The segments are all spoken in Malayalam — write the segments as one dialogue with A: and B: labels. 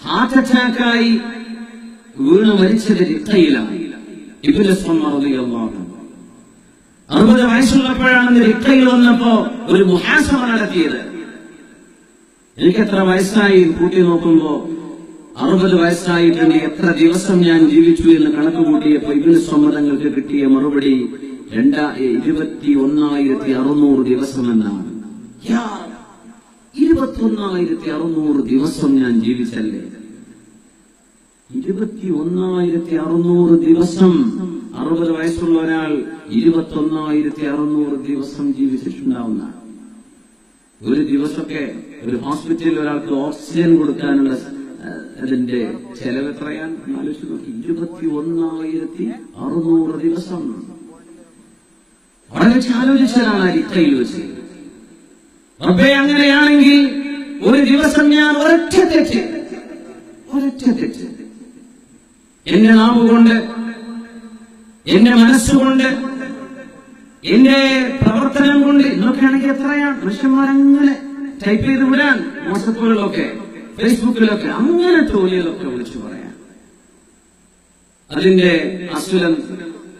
A: ഹാർട്ട് അറ്റാക്കായി വീണ് മരിച്ചത് രക്തയിലാണ് അറുപത് വയസ്സുള്ളപ്പോഴാണ് രക്തയിൽ വന്നപ്പോ ഒരു മുഹാസമ നടത്തിയത്. എനിക്ക് എത്ര വയസ്സായി കൂട്ടി നോക്കുമ്പോ അറുപത് വയസ്സായിട്ടുണ്ട് എത്ര ദിവസം ഞാൻ ജീവിച്ചു എന്ന് കണക്ക് കൂട്ടിയപ്പോ ഇബിന് സമ്മതങ്ങൾക്ക് കിട്ടിയ മറുപടി രണ്ടാ ഇരുപത്തി ഒന്നായിരത്തി അറുന്നൂറ് ദിവസം എന്നാണ്. യാ, ഇരുപത്തി ഒന്നായിരത്തി അറുന്നൂറ് ദിവസം ഞാൻ ജീവിച്ചല്ലേ? ഇരുപത്തി ഒന്നായിരത്തി അറുന്നൂറ് ദിവസം. അറുപത് വയസ്സുള്ള ഒരാൾ ഇരുപത്തി ഒന്നായിരത്തി അറുന്നൂറ് ദിവസം ജീവിച്ചിട്ടുണ്ടാവുന്ന. ഒരു ദിവസമൊക്കെ ഒരു ഹോസ്പിറ്റലിൽ ഒരാൾക്ക് ഓക്സിജൻ കൊടുക്കാനുള്ള അതിന്റെ ചെലവ് എത്രയാണ്? ആലോചിച്ച് നോക്കി. ഇരുപത്തി ഒന്നായിരത്തി അറുന്നൂറ് ദിവസം. വളരെ ആലോചിച്ചതാണ് ആ ഇക്കയിൽ വെച്ച്. റബ്ബേ അങ്ങനെയാണെങ്കിൽ ഒരു ദിവസം ഞാൻ ഒരൊറ്റ തെറ്റ് ഒരൊറ്റ തെറ്റ്. എന്റെ നാവുകൊണ്ട് എന്റെ മനസ്സുകൊണ്ട് എന്റെ പ്രവർത്തനം കൊണ്ട് ഇന്നൊക്കെയാണെങ്കിൽ എത്രയാണ്? മനുഷ്യന്മാരങ്ങനെ ടൈപ്പ് ചെയ്ത് വിടാൻ വാട്സപ്പുകളിലൊക്കെ ഫേസ്ബുക്കിലൊക്കെ അങ്ങനെ തോന്നിയതൊക്കെ വിളിച്ചു പറയാം അതിന്റെ അസുലം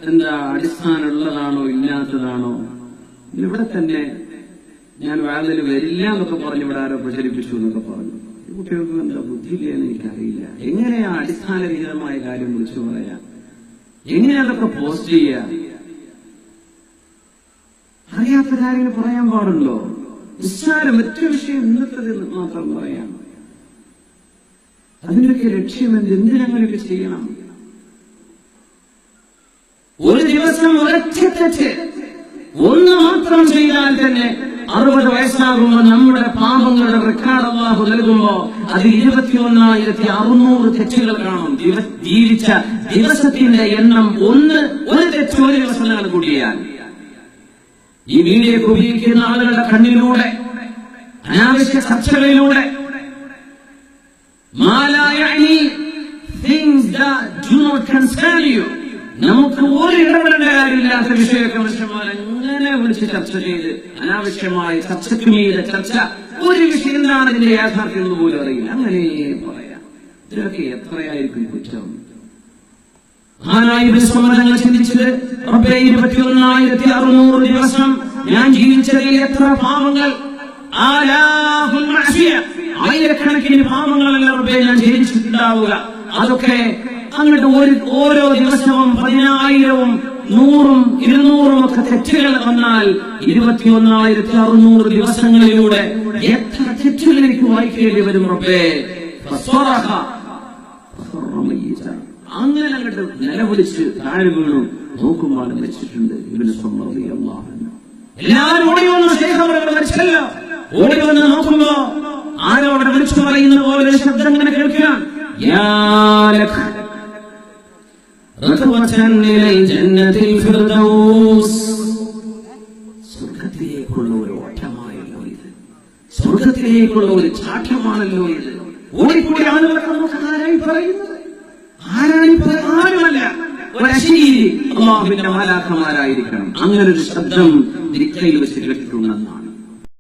A: എന്താ? അടിസ്ഥാനമുള്ളതാണോ ഇല്ലാത്തതാണോ? ഇവിടെ തന്നെ ഞാൻ വാതിൽ വരില്ല എന്നൊക്കെ പറഞ്ഞു ഇവിടെ ആരോ പ്രചരിപ്പിച്ചു എന്നൊക്കെ പറഞ്ഞു. കുട്ടികൾക്ക് എന്താ ബുദ്ധിയില്ലെന്ന് എനിക്കറിയില്ല. എങ്ങനെയാ അടിസ്ഥാനരഹിതമായ കാര്യം വിളിച്ചു പറയാ? എങ്ങനെയാ അതൊക്കെ പോസ്റ്റ് ചെയ്യാ? അറിയാത്ത കാര്യങ്ങൾ പറയാൻ പാടുണ്ടോ? നിസ്സാരം മറ്റു വിഷയം ഇന്നത്തെ മാത്രം പറയാം. അതിനൊക്കെ ലക്ഷ്യം എന്ത് എന്തിനങ്ങനെയൊക്കെ ചെയ്യണം? ഒരു ദിവസം ഒരൊറ്റ ഒന്ന് മാത്രം ചെയ്താൽ തന്നെ അറുപത് വയസ്സാകുമ്പോൾ നമ്മുടെ പാപങ്ങളുടെ റെക്കോർഡ് അള്ളാഹു നൽകുമ്പോ അത് ഇരുപത്തിയൊന്നായിരത്തി അറുന്നൂറ് തെറ്റുകൾ കാണും. ജീവിച്ച ദിവസത്തിന്റെ എണ്ണം ഒന്ന് ഒരു തെറ്റ് ഒരു ദിവസങ്ങൾ കൂടിയാൽ. ഈ വീഡിയോ ഉപയോഗിക്കുന്ന ആളുകളുടെ കണ്ണിലൂടെ അനാവശ്യ ചർച്ചകളിലൂടെ. മാലായണി things that do not concern you. നമുക്ക് ഒരു ഇടപെടേണ്ട കാര്യമില്ലാത്ത വിഷയമൊക്കെ മനുഷ്യന്മാർ എങ്ങനെ വിളിച്ച് ചർച്ച ചെയ്ത് അനാവശ്യമായി ചർച്ചയ്ക്ക് മീതെ ചർച്ച ഒരു വിഷയം എന്താണ് ഇതിന്റെ യാഥാർത്ഥ്യം എന്ന് പോലും അറിയില്ല. അങ്ങനെ പറയാം. ഇതിലൊക്കെ എത്രയായിരിക്കും കുറ്റം? ദിവസം ഞാൻ ജീവിച്ചതിൽ എത്ര മഅസിയ. ആയിരക്കണക്കിന് പാവങ്ങളല്ല റബ്ബെ ഞാൻ ജീവിച്ചിട്ടുണ്ടാവുക അതൊക്കെ അങ്ങോട്ട് ഒരു ഓരോ ദിവസവും പതിനായിരവും നൂറും ഇരുന്നൂറും ഒക്കെ തെറ്റുകൾ വന്നാൽ ഇരുപത്തിയൊന്നായിരത്തി അറുന്നൂറ് ദിവസങ്ങളിലൂടെ എത്ര തെറ്റുകൾ എനിക്ക് വായിക്കേണ്ടി വരും റബ്ബേ? അങ്ങനെ അങ്ങോട്ട് നിലവിളിച്ച് താഴെ വീണു. നോക്കുമ്പോൾ മരിച്ചിട്ടുണ്ട് ഇവന് എല്ലാവരും ഓടി വന്ന്. മരിച്ചല്ലോ. ഓടി വന്ന് നോക്കുമ്പോ ആരോ അവിടെ വിളിച്ചു പറയുന്ന പോലെ ശബ്ദം ഇങ്ങനെ കേൾക്കാം സ്വർഗത്തിലേക്കുള്ള ഒരു ഓട്ടമായല്ലോ ഇത്. സ്വർഗത്തിലേക്കുള്ള ഒരു അങ്ങനെ ഒരു ശബ്ദം ദിക്കയിൽ വെച്ച് കേട്ടിട്ടുണ്ടെന്നാണ്.